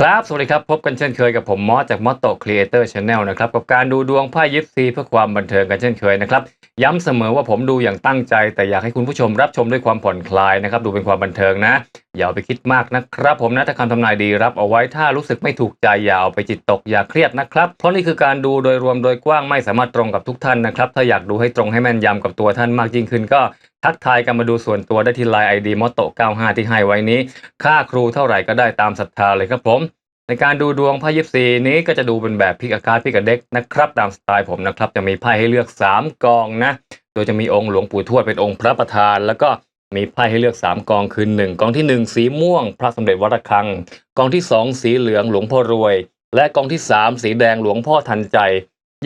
ครับ สวัสดีครับ พบกันเช่นเคยกับผมมอสจากมอสโตครีเอเตอร์ชาแนลนะครับ กับการดูดวงไพ่ยิปซีเพื่อความบันเทิงกันเช่นเคยนะครับ ย้ำเสมอว่าผมดูอย่างตั้งใจ แต่อยากให้คุณผู้ชมรับชมด้วยความผ่อนคลายนะครับ ดูเป็นความบันเทิงนะ อย่าไปคิดมากนะครับ ผมนะถ้าคำทำนายดีรับเอาไว้ถ้ารู้สึกไม่ถูกใจอย่าเอาไปจิตตกอย่าเครียดนะครับ เพราะนี่คือการดูโดยรวมโดยกว้างไม่สามารถตรงกับทุกท่านนะครับถ้าอยากดูให้ตรงให้แม่นยำกับตัวท่านมากยิ่งขึ้นก็ ทักทายกันมาดูส่วนตัวได้ที่ไลน์ไอดีมอตโต95 ที่ให้ไว้นี้ ค่าครูเท่าไหร่ก็ได้ตามศรัทธาเลยครับผม ในการดูดวงไพ่ยิปซีนี้ก็จะดูเป็นแบบพิกอากาพิกาเด็กนะครับ ตามสไตล์ผมนะครับ จะมีไพ่ให้เลือก 3 กองนะ โดยจะมีองค์หลวงปู่ทวดเป็นองค์พระประธาน แล้วก็มีไพ่ให้เลือก 3 กองคือ 1 กองทีหนึ่1 สีม่วง พระสมเด็จวัดระฆัง กองที่ 2 สีเหลืองหลวงพ่อรวย และกองที่ 3 สีแดงหลวงพ่อทันใจ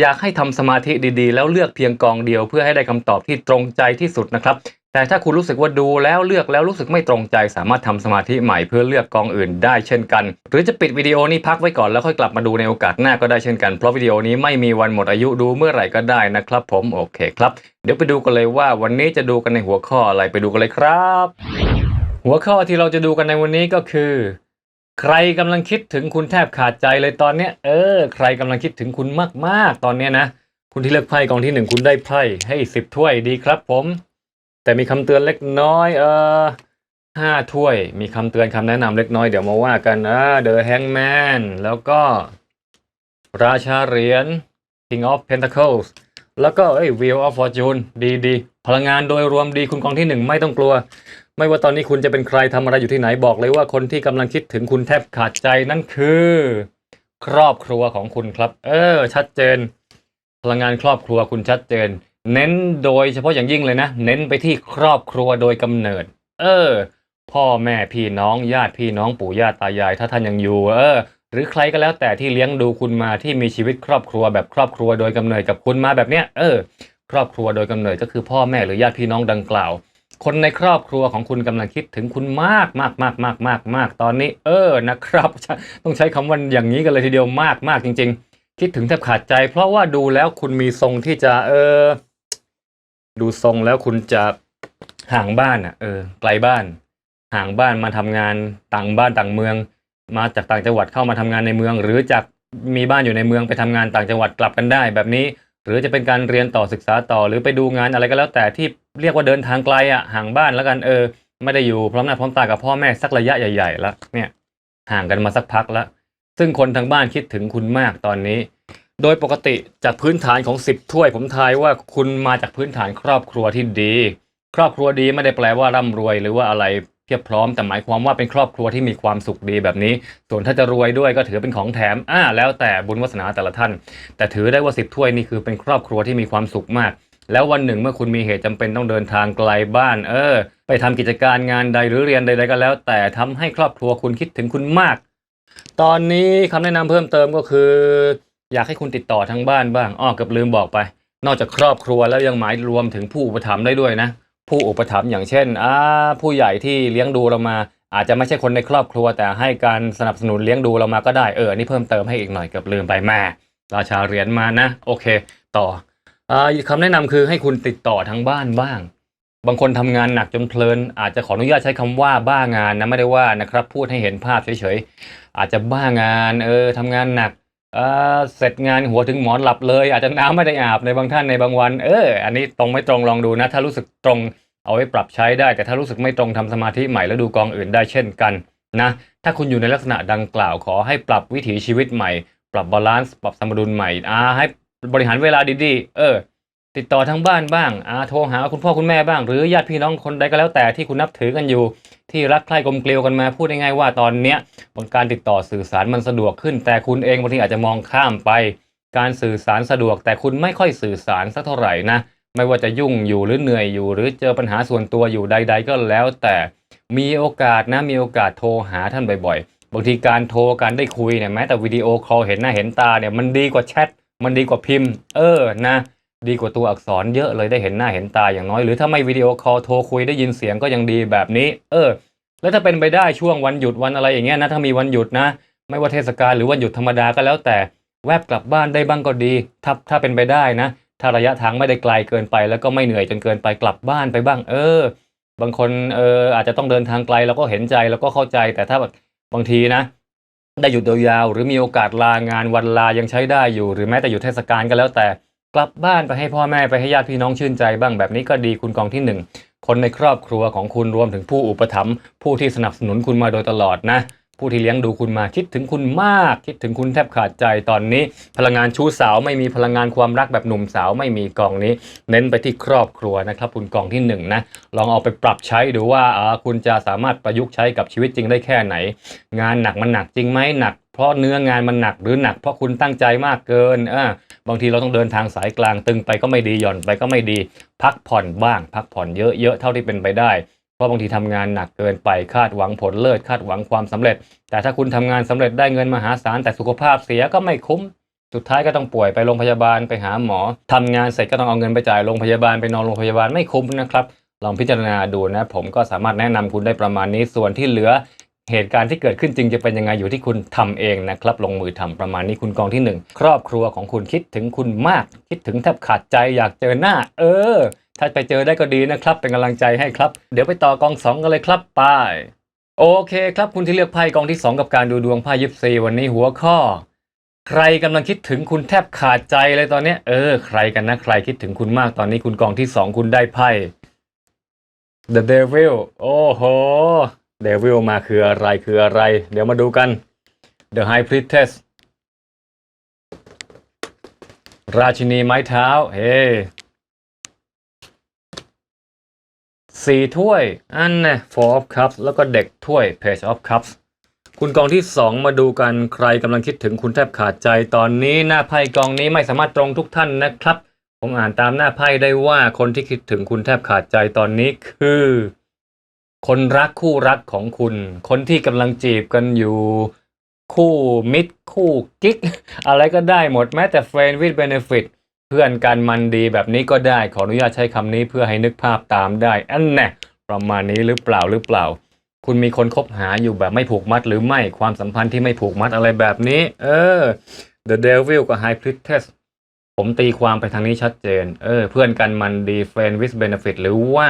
อยากให้ทำสมาธิดีๆ แล้วเลือกเพียงกองเดียวเพื่อให้ได้คำตอบที่ตรงใจที่สุดนะครับ แต่ถ้าคุณรู้สึกว่าดูแล้วเลือกแล้วรู้สึกไม่ตรงใจ สามารถทำสมาธิใหม่เพื่อเลือกกองอื่นได้เช่นกัน หรือจะปิดวิดีโอนี้พักไว้ก่อนแล้วค่อยกลับมาดูในโอกาสหน้าก็ได้เช่นกันเพราะวิดีโอนี้ไม่มีวันหมดอายุดูเมื่อไหร่ก็ได้นะครับ ผมโอเคครับ เดี๋ยวไปดูกันเลยว่าวันนี้จะดูกันในหัวข้ออะไรไปดูกันเลยครับ หัวข้อที่เราจะดูกันในวันนี้ก็คือ ใครกำลังคิดถึงคุณแทบขาดใจเลยตอนเนี้ยเออ ใครกำลังคิดถึงคุณมากๆ ตอนเนี้ยนะ คุณที่เลือกไพ่กองที่หนึ่งคุณได้ไพ่ให้สิบถ้วยดีครับผม แต่มีคำเตือนเล็กน้อย เออห้าถ้วย มีคำเตือนคำแนะนำเล็กน้อยเดี๋ยวมาว่ากันอ่าเดอะแฮงแมนแล้วก็ ราชาเหรียญ King of Pentacles แล้วก็เอ้ย Wheel of Fortune ดีดีพลังงานโดยรวมดีคุณกองที่หนึ่งไม่ต้องกลัว ไม่ว่าตอนนี้คุณจะเป็นใครทำอะไรอยู่ที่ไหนบอกเลยว่าคนที่กำลังคิดถึงคุณแทบขาดใจนั่นคือ ครอบครัวของคุณครับ เออ ชัดเจน พลังงานครอบครัวคุณชัดเจน เน้นโดยเฉพาะอย่างยิ่งเลยนะ เน้นไปที่ครอบครัวโดยกำเนิด เออ พ่อแม่พี่น้องญาติพี่น้องปู่ย่าตายาย ถ้าท่านยังอยู่เออ หรือใครก็แล้วแต่ที่เลี้ยงดูคุณมาที่มีชีวิตครอบครัวแบบครอบครัวโดยกำเนิดกับคุณมาแบบเนี้ยเออ ครอบครัวโดยกำเนิดก็คือพ่อแม่หรือญาติพี่น้องดังกล่าว คนในครอบครัวของคุณกำลังคิดถึงคุณมากมากมากมากมากมากตอนนี้ เออนะครับ ต้องใช้คำว่าอย่างนี้กันเลยทีเดียวมากมากจริง ๆ คิดถึงแทบขาดใจ เพราะว่าดูแล้วคุณมีทรงที่จะ เออ ดูทรงแล้วคุณจะห่างบ้านอะ เออ ไกลบ้าน ห่างบ้านมาทำงานต่างบ้านต่างเมือง มาจากต่างจังหวัดเข้ามาทำงานในเมือง หรือจากมีบ้านอยู่ในเมืองไปทำงานต่างจังหวัดกลับกันได้แบบนี้ หรือจะเป็นการเรียนต่อศึกษาต่อ หรือไปดูงานอะไรก็แล้วแต่ที่เรียกว่าเดินทางไกลอะห่างบ้านแล้วกันเออ ไม่ได้อยู่พร้อมหน้าพร้อมตากับพ่อแม่สักระยะใหญ่ๆแล้วเนี่ยห่างกันมาสักพักแล้วซึ่งคนทางบ้านคิดถึงคุณมากตอนนี้ โดยปกติจากพื้นฐานของ 10 ถ้วย ผมทายว่าคุณมาจากพื้นฐานครอบครัวที่ดี ครอบครัวดีไม่ได้แปลว่าร่ำรวยหรือว่าอะไร เพียบพร้อมแต่หมายความว่าเป็นครอบครัวที่มีความสุขดีแบบนี้ ส่วนถ้าจะรวยด้วยก็ถือเป็นของแถมอ่าแล้วแต่บุญวาสนาแต่ละท่าน แต่ถือได้ว่าสิบถ้วยนี่คือเป็นครอบครัวที่มีความสุขมาก แล้ววันหนึ่งเมื่อคุณมีเหตุจำเป็นต้องเดินทางไกลบ้าน เออ ไปทำกิจการงานใดหรือเรียนใดๆก็แล้ว แต่ทำให้ครอบครัวคุณคิดถึงคุณมาก ตอนนี้คำแนะนำเพิ่มเติมก็คือ อยากให้คุณติดต่อทางบ้านบ้างอ้อเกับลืมบอกไป นอกจากครอบครัวแล้วยังหมายรวมถึงผู้อุปถัมภ์ได้ด้วยนะ ผู้อุปถัมภ์อย่างเช่นผู้ใหญ่ที่เลี้ยงดูเรามา อาจจะไม่ใช่คนในครอบครัว แต่ให้การสนับสนุนเลี้ยงดูเรามาก็ได้เออนนี้เพิ่มเติมให้อีกหน่อยเกือบลืมไปแม่ราชาเหรียญมานะ โอเค ต่ออ่าคำแนะนำคือให้คุณติดต่อทางบ้านบ้าง บางคนทำงานหนักจนเพลิน อาจจะขออนุญาตใช้คำว่าบ้างานนะไม่ได้ว่านะครับ พูดให้เห็นภาพเฉยๆอาจจะบ้างานเออทำงานหนัก เออเสร็จงานหัวถึงหมอนหลับเลย อาจจะน้ำไม่ได้อาบในบางท่านในบางวัน เออ อันนี้ตรงไม่ตรงลองดูนะ ถ้ารู้สึกตรงเอาไว้ปรับใช้ได้ แต่ถ้ารู้สึกไม่ตรงทำสมาธิใหม่แล้วดูกองอื่นได้เช่นกันนะถ้าคุณอยู่ในลักษณะดังกล่าวขอให้ปรับวิถีชีวิตใหม่ ปรับบาลานซ์ปรับสมดุลใหม่อ่าให้บริหารเวลาดีๆ เออ ติดต่อทางบ้านบ้างอาโทรหาคุณพ่อคุณแม่บ้าง หรือญาติพี่น้องคนใดก็แล้วแต่ที่คุณนับถือกันอยู่ ที่รักใคร่กลมเกลียวกันมาพูดง่ายๆว่าตอนเนี้ยบางการติดต่อสื่อสารมันสะดวกขึ้น แต่คุณเองบางทีอาจจะมองข้ามไป การสื่อสารสะดวก แต่คุณไม่ค่อยสื่อสารสักเท่าไหร่นะไม่ว่าจะยุ่งอยู่หรือเหนื่อยอยู่ หรือเจอปัญหาส่วนตัวอยู่ใด ๆ ก็แล้ว แต่มีโอกาสนะมีโอกาสโทรหาท่านบ่อยๆบางทีการโทรการได้คุยเนี่ยแม้แต่วิดีโอคอลเห็นหน้าเห็นตาเนี่ยมันดีกว่าแชทมันดีกว่าพิมพ์ เออนะ ดีกว่าตัวอักษรเยอะเลยได้เห็นหน้าเห็นตาอย่างน้อย หรือถ้าไม่วิดีโอคอลโทรคุยได้ยินเสียงก็ยังดีแบบนี้ เออ แล้วถ้าเป็นไปได้ช่วงวันหยุดวันอะไรอย่างเงี้ยนะถ้ามีวันหยุดนะ ไม่ว่าเทศกาลหรือวันหยุดธรรมดาก็แล้วแต่แวบกลับบ้านได้บ้างก็ดี ถ้าถ้าเป็นไปได้นะ ถ้าระยะทางไม่ได้ไกลเกินไป แล้วก็ไม่เหนื่อยจนเกินไปกลับบ้านไปบ้าง เออ บางคนเอออาจจะต้องเดินทางไกลแล้วก็เห็นใจแล้วก็เข้าใจ แต่ถ้าแบบบางทีนะ ได้หยุดยาวๆหรือมีโอกาสลางานวันลายังใช้ได้อยู่ หรือแม้แต่หยุดเทศกาลก็แล้วแต่ กลับบ้านไปให้พ่อแม่ไปให้ญาติพี่น้องชื่นใจบ้างแบบนี้ก็ดีคุณกองที่หนึ่งคนในครอบครัวของคุณรวมถึงผู้อุปถัมภ์ผู้ที่สนับสนุนคุณมาโดยตลอดนะ ผู้ที่เลี้ยงดูคุณมาคิดถึงคุณมาก คิดถึงคุณแทบขาดใจตอนนี้ พลังงานชู้สาวไม่มีพลังงานความรักแบบหนุ่มสาวไม่มีกองนี้ เน้นไปที่ครอบครัวนะครับคุณกองที่หนึ่งนะลองเอาไปปรับใช้ดูว่าอ่าคุณจะสามารถประยุกต์ใช้กับชีวิตจริงได้แค่ไหน งานหนักมันหนักจริงไหมหนักเพราะเนื้องานมันหนักหรือหนักเพราะคุณตั้งใจมากเกินอ่าบางทีเราต้องเดินทางสายกลางตึงไปก็ไม่ดีหย่อนไปก็ไม่ดี พักผ่อนบ้าง พักผ่อนเยอะๆเท่าที่เป็นไปได้ เพราะบางทีทำงานหนักเกินไปคาดหวังผลเลิศคาดหวังความสำเร็จ แต่ถ้าคุณทำงานสำเร็จได้เงินมหาศาลแต่สุขภาพเสียก็ไม่คุ้ม สุดท้ายก็ต้องป่วยไปโรงพยาบาลไปหาหมอทำงานเสร็จก็ต้องเอาเงินไปจ่ายโรงพยาบาลไปนอนโรงพยาบาลไม่คุ้มนะครับ ลองพิจารณาดูนะ ผมก็สามารถแนะนำคุณได้ประมาณนี้ส่วนที่เหลือเหตุการณ์ที่เกิดขึ้นจริงจะเป็นยังไงอยู่ที่คุณทำเองนะครับ ลงมือทำประมาณนี้คุณกองที่หนึ่งครอบครัวของคุณคิดถึงคุณมาก คิดถึงแทบขาดใจอยากเจอหน้า เออ ถ้าไปเจอได้ก็ดีนะครับ เป็นกำลังใจให้ครับ เดี๋ยวไปต่อกองสองกันเลยครับไปโอเคครับคุณที่เลือกไพ่กองที่สองกับการดูดวงไพ่ยิปซีวันนี้หัวข้อ ใครกำลังคิดถึงคุณแทบขาดใจเลยตอนเนี้ยเออ ใครกันนะใครคิดถึงคุณมากตอนนี้คุณกองที่สองคุณได้ไพ่ The Devil โอ้โห Devil มาคืออะไรคืออะไร เดี๋ยวมาดูกัน The High Priestess ราชินีไม้เท้า เฮ้ สี่ถ้วย อันนะ Four of Cups แล้วก็เด็กถ้วย Page of Cups คุณกองที่ 2 มาดูกันใครกำลังคิดถึงคุณแทบขาดใจตอนนี้หน้าไพ่กองนี้ไม่สามารถตรงทุกท่านนะครับ ผมอ่านตามหน้าไพ่ได้ว่าคนที่คิดถึงคุณแทบขาดใจตอนนี้คือ คนรักคู่รักของคุณ คนที่กำลังจีบกันอยู่ คู่มิตรคู่กิ๊กอะไรก็ได้หมดแม้แต่ friend with benefit เเพื่อนกันมันดีแบบนี้ก็ได้ขออนุญาตใช้คำนี้เพื่อให้นึกภาพตามได้อันแน่ประมาณนี้หรือเปล่าหรือเปล่า คุณมีคนคบหาอยู่แบบไม่ผูกมัดหรือไม่ความสัมพันธ์ที่ไม่ผูกมัดอะไรแบบนี้ เออ The Devil กับ High Priestess ผมตีความไปทางนี้ชัดเจน เออ เพื่อนกันมันดี friend with benefit หรือว่า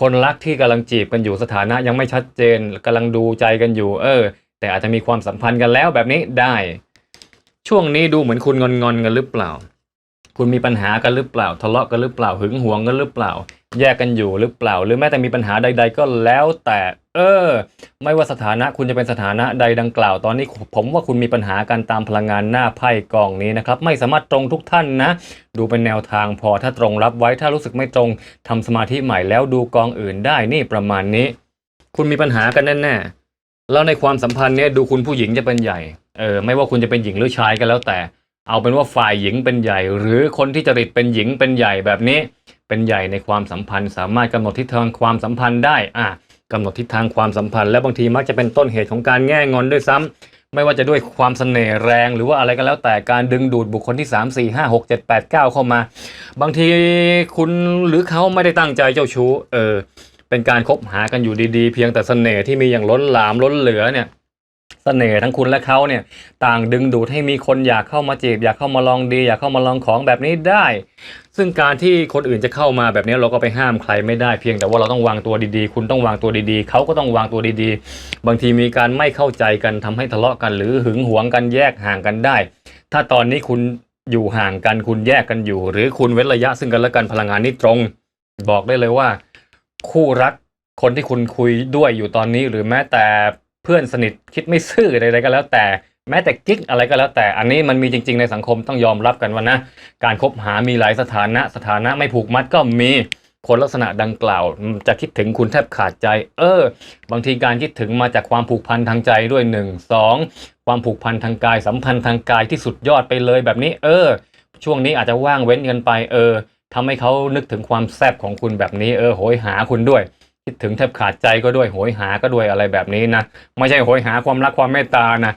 คนรักที่กำลังจีบกันอยู่สถานะยังไม่ชัดเจนกำลังดูใจกันอยู่ เออ แต่อาจจะมีความสัมพันธ์กันแล้วแบบนี้ได้ ช่วงนี้ดูเหมือนคุณงอนงอนๆกันหรือเปล่า คุณมีปัญหากันหรือเปล่า ทะเลาะกันหรือเปล่าหึงหวงกันหรือเปล่า แยกกันอยู่หรือเปล่า หรือแม้แต่มีปัญหาใด ๆ ก็แล้วแต่ เออ ไม่ว่าสถานะคุณจะเป็นสถานะใดดังกล่าว ตอนนี้ผมว่าคุณมีปัญหากันตามพลังงานหน้าไพ่กองนี้นะครับ ไม่สามารถตรงทุกท่านนะ ดูเป็นแนวทางพอถ้าตรงรับไว้ถ้ารู้สึกไม่ตรงทำสมาธิใหม่แล้วดูกองอื่นได้นี่ประมาณนี้ คุณมีปัญหากันแน่ๆแล้วในความสัมพันธ์เนี้ยดูคุณผู้หญิงจะเป็นใหญ่ เออไม่ว่าคุณจะเป็นหญิงหรือชายก็แล้วแต่ เอาเป็นว่าฝ่ายหญิงเป็นใหญ่ หรือคนที่จริตเป็นหญิงเป็นใหญ่แบบนี้ เป็นใหญ่ในความสัมพันธ์ สามารถกำหนดทิศทางความสัมพันธ์ได้อะกำหนดทิศทางความสัมพันธ์ และบางทีมักจะเป็นต้นเหตุของการแง่งอนด้วยซ้ำไม่ว่าจะด้วยความเสน่ห์แรง หรือว่าอะไรก็แล้วแต่การดึงดูดบุคคลที่ 3 4 5 6 7 8 9 เข้ามา บางทีคุณหรือเขาไม่ได้ตั้งใจเจ้าชู้เออเป็นการคบหากันอยู่ดีๆ เพียงแต่เสน่ห์ที่มีอย่างล้นหลามล้นเหลือเนี่ย เสน่ห์ทั้งคุณและเขาเนี่ยต่างดึงดูดให้มีคนอยากเข้ามาจีบ อยากเข้ามาลองดี อยากเข้ามาลองของแบบนี้ได้ ซึ่งการที่คนอื่นจะเข้ามาแบบนี้เราก็ไปห้ามใครไม่ได้เพียงแต่ว่าเราต้องวางตัวดีๆ คุณต้องวางตัวดีๆ เขาก็ต้องวางตัวดีๆ บางทีมีการไม่เข้าใจกันทำให้ทะเลาะกัน หรือหึงหวงกันแยกห่างกันได้ ถ้าตอนนี้คุณอยู่ห่างกันคุณแยกกันอยู่ หรือคุณเว้นระยะซึ่งกันและกันพลังงานนี้ตรง บอกได้เลยว่า คู่รักคนที่คุณคุยด้วยอยู่ตอนนี้หรือแม้แต่ เพื่อนสนิทคิดไม่ซื่อใดๆก็แล้วแต่แม้แต่กิ๊กอะไรก็แล้วแต่อันนี้มันมีจริง ๆ ในสังคมต้องยอมรับกันว่านะ การคบหามีหลายสถานะสถานะไม่ผูกมัดก็มีคนลักษณะดังกล่าวจะคิดถึงคุณแทบขาดใจ เออ บางทีการคิดถึงมาจากความผูกพันทางใจด้วยหนึ่งสองความผูกพันทางกายสัมพันธ์ทางกายที่สุดยอดไปเลยแบบนี้ เออ ช่วงนี้อาจจะว่างเว้นกันไป เออทำให้เขานึกถึงความแซ่บของคุณแบบนี้เออโหยหาคุณด้วย คิดถึงแทบขาดใจก็ด้วยโหยหาก็ด้วยอะไรแบบนี้นะ ไม่ใช่โหยหาความรักความเมตตานะ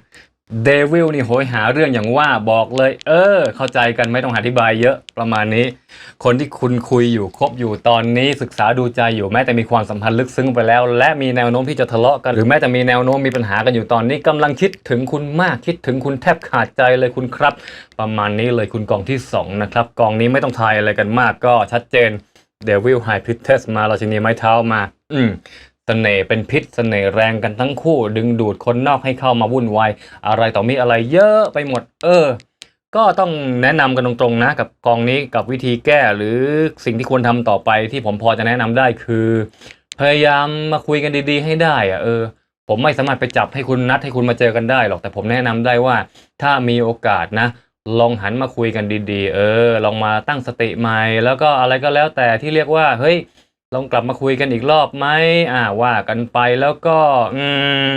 เดวิลนี่โหยหาเรื่องอย่างว่าบอกเลย เออ เข้าใจกันไม่ต้องอธิบายเยอะประมาณนี้ คนที่คุณคุยอยู่คบอยู่ตอนนี้ศึกษาดูใจอยู่แม้แต่มีความสัมพันธ์ลึกซึ้งไปแล้ว และมีแนวโน้มที่จะทะเลาะกัน หรือแม้แต่มีแนวโน้มมีปัญหากันอยู่ตอนนี้กำลังคิดถึงคุณมากคิดถึงคุณแทบขาดใจเลยคุณครับ ประมาณนี้เลยคุณกองที่สองนะครับกองนี้ไม่ต้องทายอะไรกันมากก็ชัดเจน Devil High Priestess มาราชินีไม้เท้ามา อืมเสน่ห์เป็นพิษเสน่ห์แรงกันทั้งคู่ ดึงดูดคนนอกให้เข้ามาวุ่นวายอะไรต่อมีอะไรเยอะไปหมด เออ ก็ต้องแนะนำกันตรงๆนะ กับกองนี้กับวิธีแก้หรือสิ่งที่ควรทำต่อไปที่ผมพอจะแนะนำได้คือ พยายามมาคุยกันดีๆ ให้ได้อะเออ ผมไม่สามารถไปจับให้คุณนัดให้คุณมาเจอกันได้หรอกแต่ผมแนะนำได้ว่า ถ้ามีโอกาสนะลองหันมาคุยกันดีๆ เออ ลองมาตั้งสติใหม่ แล้วก็อะไรก็แล้วแต่ที่เรียกว่า เฮ้ย ลองกลับมาคุยกันอีกรอบไหมอ่าว่ากันไปแล้วก็ อืม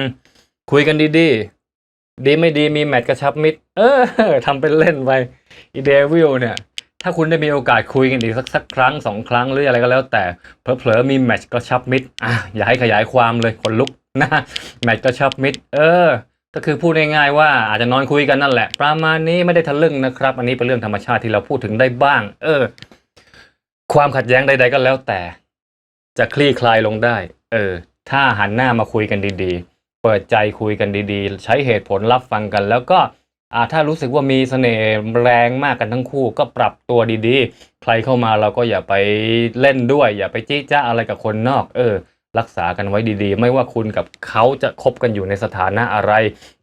คุยกันดีๆ ดีไม่ดีมีแมตช์กระชับมิตร เออทำเป็นเล่นไปอีเดวิลเนี่ย ถ้าคุณได้มีโอกาสคุยกันอีกสักสักครั้งสองครั้งหรืออะไรก็แล้ว แต่เผลอๆมีแมตช์กระชับมิตรอะอย่าให้ขยายความเลยคนลุกนะแมตช์กระชับมิตร เออ ก็คือพูดง่ายๆว่าอาจจะนอนคุยกันนั่นแหละ ประมาณนี้ไม่ได้ทะลึ่งนะครับ อันนี้เป็นเรื่องธรรมชาติที่เราพูดถึงได้บ้าง เออ ความขัดแย้งใด ๆ ก็แล้วแต่ จะคลี่คลายลงได้ เออ ถ้าหันหน้ามาคุยกันดีๆ เปิดใจคุยกันดีๆ ใช้เหตุผลรับฟังกัน แล้วก็อาถ้ารู้สึกว่ามีเสน่ห์แรงมากกันทั้งคู่ ก็ปรับตัวดีๆ ใครเข้ามาเราก็อย่าไปเล่นด้วย อย่าไปจี้จ้าอะไรกับคนนอก เออ รักษากันไว้ดีๆ ไม่ว่าคุณกับเขาจะคบกันอยู่ในสถานะอะไร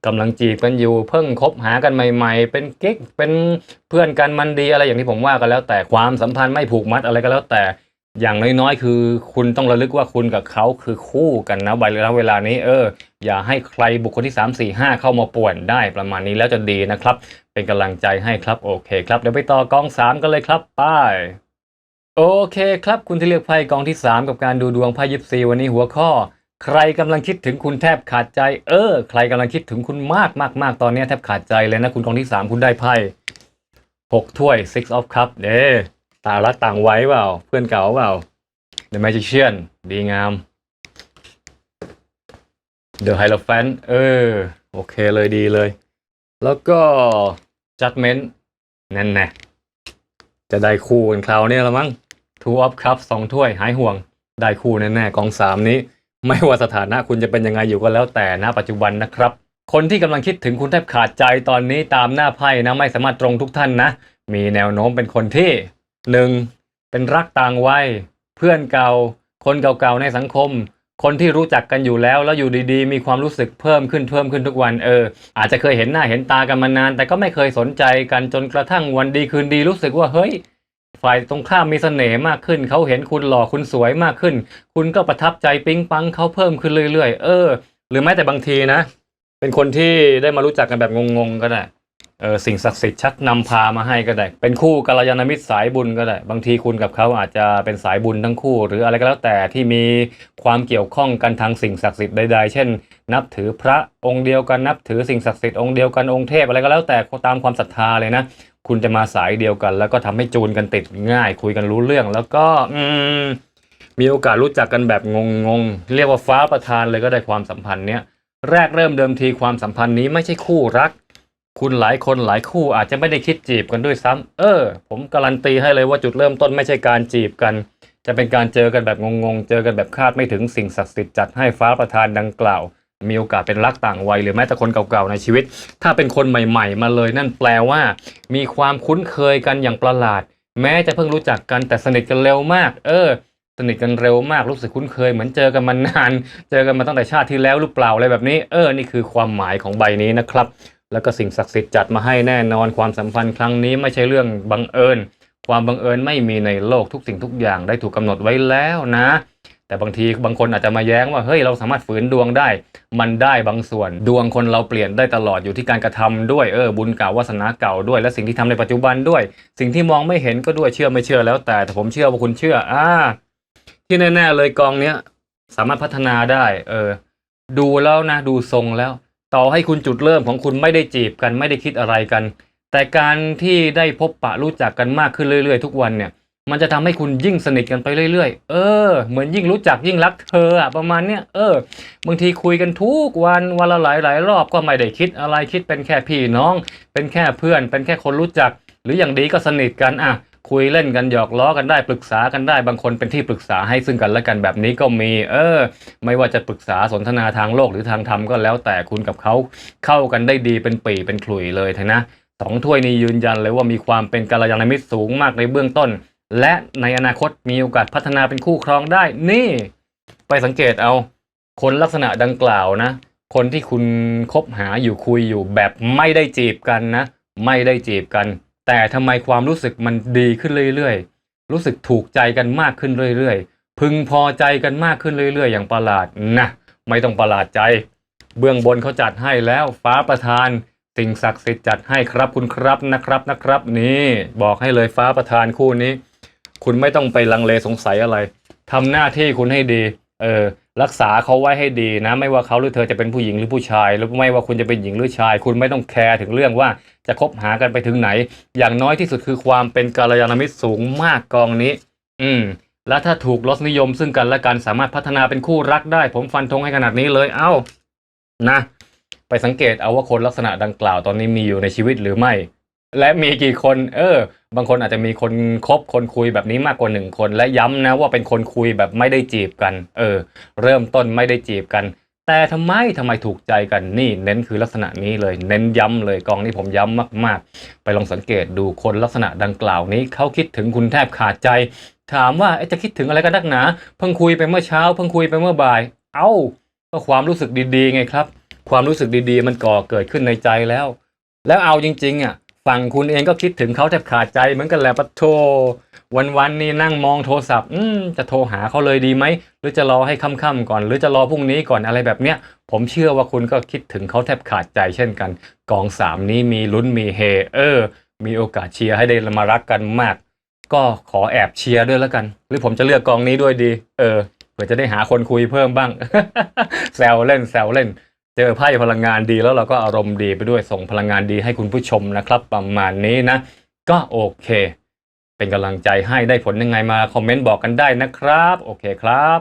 กำลังจีบกันอยู่ เพิ่งคบหากันใหม่ ๆ เป็นกิ๊กเป็นเพื่อนกันมันดีอะไรอย่างที่ผมว่ากันแล้ว แต่ความสัมพันธ์ไม่ผูกมัดอะไรก็แล้วแต่ อย่างน้อยๆ คือคุณต้องระลึกว่าคุณกับเขาคือคู่กันนะใบแล้วเวลานี้เออ อย่าให้ใครบุคคลที่ 3 4 5 เข้ามาป่วนได้ประมาณนี้แล้วจะดีนะครับ เป็นกำลังใจให้ครับโอเคครับเดี๋ยวไปต่อกอง 3 กันเลยครับป้ายโอเคครับคุณที่เลือกไพ่กองที่ 3 กับการดูดวงไพ่ยิปซีวันนี้หัวข้อ ใครกำลังคิดถึงคุณแทบขาดใจ เออ ใครกำลังคิดถึงคุณมากมากมากตอนนี้แทบขาดใจเลยนะคุณกองที่ 3 คุณได้ไพ่หกถ้วย six of cup เด้ ตารักต่างไว้เปล่า เพื่อนเก่าเปล่า The Magician ดีงาม The Hierophant เออ โอเคเลยดีเลย แล้วก็ Judgment นั่นแน่จะได้คู่กันคราวนี้ละมั้ง Two of Cups สองถ้วยหายห่วง ได้คู่แน่ๆกองสามนี้ ไม่ว่าสถานะคุณจะเป็นยังไงอยู่ก็แล้วแต่ณปัจจุบันนะครับ คนที่กำลังคิดถึงคุณแทบขาดใจตอนนี้ตามหน้าไพ่นะไม่สามารถตรงทุกท่านนะ มีแนวโน้มเป็นคนที่ หนึ่งเป็นรักต่างวัย เพื่อนเก่า คนเก่าๆในสังคม คนที่รู้จักกันอยู่แล้วแล้วอยู่ดีๆ มีความรู้สึกเพิ่มขึ้นเพิ่มขึ้นทุกวันเออ อาจจะเคยเห็นหน้าเห็นตากันมานาน แต่ก็ไม่เคยสนใจกันจนกระทั่งวันดีคืนดีรู้สึกว่าเฮ้ย ฝ่ายตรงข้ามมีเสน่ห์มากขึ้น เขาเห็นคุณหล่อคุณสวยมากขึ้น คุณก็ประทับใจปิ๊งปังเขาเพิ่มขึ้นเรื่อยๆ เออ หรือแม้แต่บางทีนะ เป็นคนที่ได้มารู้จักกันแบบงงๆก็ได้ เออสิ่งศักดิ์สิทธิ์ชักนำพามาให้ก็ได้ เป็นคู่กัลยาณมิตรสายบุญก็ได้ บางทีคุณกับเขาอาจจะเป็นสายบุญทั้งคู่ หรืออะไรก็แล้วแต่ที่มีความเกี่ยวข้องกันทางสิ่งศักดิ์สิทธิ์ใดๆ เช่น นับถือพระองค์เดียวกันนับถือสิ่งศักดิ์สิทธิ์องค์เดียวกันองค์เทพอะไรก็แล้วแต่ตามความศรัทธาเลยนะ คุณจะมาสายเดียวกัน แล้วก็ทำให้จูนกันติดง่าย คุยกันรู้เรื่อง แล้วก็อืมมีโอกาสรู้จักกันแบบงงๆเรียกว่าฟ้าประทานเลยก็ได้ความสัมพันธ์เนี้ยแรกเริ่มเดิมทีความสัมพันธ์นี้ไม่ใช่คู่รัก คุณหลายคนหลายคู่อาจจะไม่ได้คิดจีบกันด้วยซ้ำเออ ผมการันตีให้เลยว่าจุดเริ่มต้นไม่ใช่การจีบกัน จะเป็นการเจอกันแบบงงๆ เจอกันแบบคาดไม่ถึงสิ่งศักดิ์สิทธิ์จัดให้ฟ้าประทานดังกล่าว มีโอกาสเป็นรักต่างวัยหรือแม้แต่คนเก่าๆในชีวิต ถ้าเป็นคนใหม่ๆ มาเลยนั่นแปลว่า มีความคุ้นเคยกันอย่างประหลาด แม้จะเพิ่งรู้จักกันแต่สนิทกันเร็วมาก เออ สนิทกันเร็วมากรู้สึกคุ้นเคย เหมือนเจอกันมานาน เจอกันมาตั้งแต่ชาติที่แล้วหรือเปล่าอะไรแบบนี้ เออ นี่คือความหมายของใบนี้นะครับ แล้วก็สิ่งศักดิ์สิทธิ์จัดมาให้แน่นอนความสัมพันธ์ครั้งนี้ไม่ใช่เรื่องบังเอิญ ความบังเอิญไม่มีในโลกทุกสิ่งทุกอย่างได้ถูกกำหนดไว้แล้วนะ แต่บางทีบางคนอาจจะมาแย้งว่าเฮ้ยเราสามารถฝืนดวงได้ มันได้บางส่วนดวงคนเราเปลี่ยนได้ตลอดอยู่ที่การกระทำด้วยเออบุญเก่าวาสนาเก่าด้วย และสิ่งที่ทำในปัจจุบันด้วย สิ่งที่มองไม่เห็นก็ด้วยเชื่อไม่เชื่อแล้ว แต่แต่ผมเชื่อว่าคุณเชื่ออ่าที่แน่ๆเลยกองเนี้ยสามารถพัฒนาได้ เออ ดูแล้วนะ ดูทรงแล้ว ต่อให้คุณจุดเริ่มของคุณไม่ได้จีบกันไม่ได้คิดอะไรกัน แต่การที่ได้พบปะรู้จักกันมากขึ้นเรื่อย ๆ ทุกวันเนี่ยมันจะทำให้คุณยิ่งสนิทกันไปเรื่อยๆ เออ เหมือนยิ่งรู้จักยิ่งรักเธออะประมาณเนี้ย เออ บางทีคุยกันทุกวันวันละหลายหลายๆรอบก็ไม่ได้คิดอะไรคิดเป็นแค่พี่น้อง เป็นแค่เพื่อน เป็นแค่คนรู้จัก หรืออย่างดีก็สนิทกันอะ คุยเล่นกันหยอกล้อกันได้ปรึกษากันได้บางคนเป็นที่ปรึกษาให้ซึ่งกันและกันแบบนี้ก็มี เออ ไม่ว่าจะปรึกษาสนทนาทางโลกหรือทางธรรมก็แล้วแต่คุณกับเขาเข้ากันได้ดีเป็นปีเป็นขลุ่ยเลยนะสองถ้วยนี้ยืนยันเลยว่ามีความเป็นกัลยาณมิตรสูงมากในเบื้องต้น และในอนาคตมีโอกาสพัฒนาเป็นคู่ครองได้ นี่ ไปสังเกตเอา คนลักษณะดังกล่าวนะ คนที่คุณคบหาอยู่คุยอยู่แบบไม่ได้จีบกันนะ ไม่ได้จีบกัน แต่ทำไมความรู้สึกมันดีขึ้นเรื่อยๆ รู้สึกถูกใจกันมากขึ้นเรื่อยๆ พึงพอใจกันมากขึ้นเรื่อยๆ อย่างประหลาดนะไม่ต้องประหลาดใจ เบื้องบนเขาจัดให้แล้วฟ้าประทาน สิ่งศักดิ์สิทธิ์จัดให้ครับคุณครับนะครับนะครับนี่บอกให้เลยฟ้าประทานคู่นี้ คุณไม่ต้องไปลังเลสงสัยอะไรทำหน้าที่คุณให้ดี เออ รักษาเขาไว้ให้ดีนะ ไม่ว่าเขาหรือเธอจะเป็นผู้หญิงหรือผู้ชาย หรือไม่ว่าคุณจะเป็นหญิงหรือชาย คุณไม่ต้องแคร์ถึงเรื่องว่าจะคบหากันไปถึงไหน อย่างน้อยที่สุดคือความเป็นกาลยานมิตรสูงมากกองนี้ อืม และถ้าถูกรสนิยมซึ่งกันและกันสามารถพัฒนาเป็นคู่รักได้ ผมฟันธงให้ขนาดนี้เลย เอ้า นะ ไปสังเกตเอาว่าคนลักษณะดังกล่าวตอนนี้มีอยู่ในชีวิตหรือไม่ และมีกี่คน เออ บางคนอาจจะมีคนคบคนคุยแบบนี้มากกว่าหนึ่งคน และย้ำนะว่าเป็นคนคุยแบบไม่ได้จีบกัน เออ เริ่มต้นไม่ได้จีบกัน แต่ทำไมทำไมถูกใจกันนี่ เน้นคือลักษณะนี้เลย เน้นย้ำเลยกองนี้ผมย้ำมาก ๆ ไปลองสังเกตดูคนลักษณะดังกล่าวนี้เขาคิดถึงคุณแทบขาดใจ ถามว่าจะคิดถึงอะไรกันนักหนา เพิ่งคุยไปเมื่อเช้า เพิ่งคุยไปเมื่อบ่าย เอ้าก็ความรู้สึกดีๆไงครับ ความรู้สึกดีๆ มันก่อเกิดขึ้นในใจแล้ว แล้วเอาจริง ๆอะ ฝั่งคุณเองก็คิดถึงเขาแทบขาดใจเหมือนกันแหละปะโทวันๆนี่นั่งมองโทรศัพท์ อืมจะโทรหาเขาเลยดีไหม หรือจะรอให้ค่ำๆก่อน หรือจะรอพรุ่งนี้ก่อนอะไรแบบเนี้ย ผมเชื่อว่าคุณก็คิดถึงเขาแทบขาดใจเช่นกัน กองสามนี้มีลุ้นมีเฮ เออ มีโอกาสเชียร์ให้ได้มารักกันมาก ก็ขอแอบเชียร์ด้วยแล้วกัน หรือผมจะเลือกกองนี้ด้วยดี เออ เผื่อจะได้หาคนคุยเพิ่มบ้างแซวเล่นแซวเล่น เจอไพ่พลังงานดีแล้วเราก็อารมณ์ดีไปด้วยส่งพลังงานดีให้คุณผู้ชมนะครับ ประมาณนี้นะ ก็โอเค เป็นกำลังใจให้ได้ผลยังไงมาคอมเมนต์บอกกันได้นะครับ โอเคครับ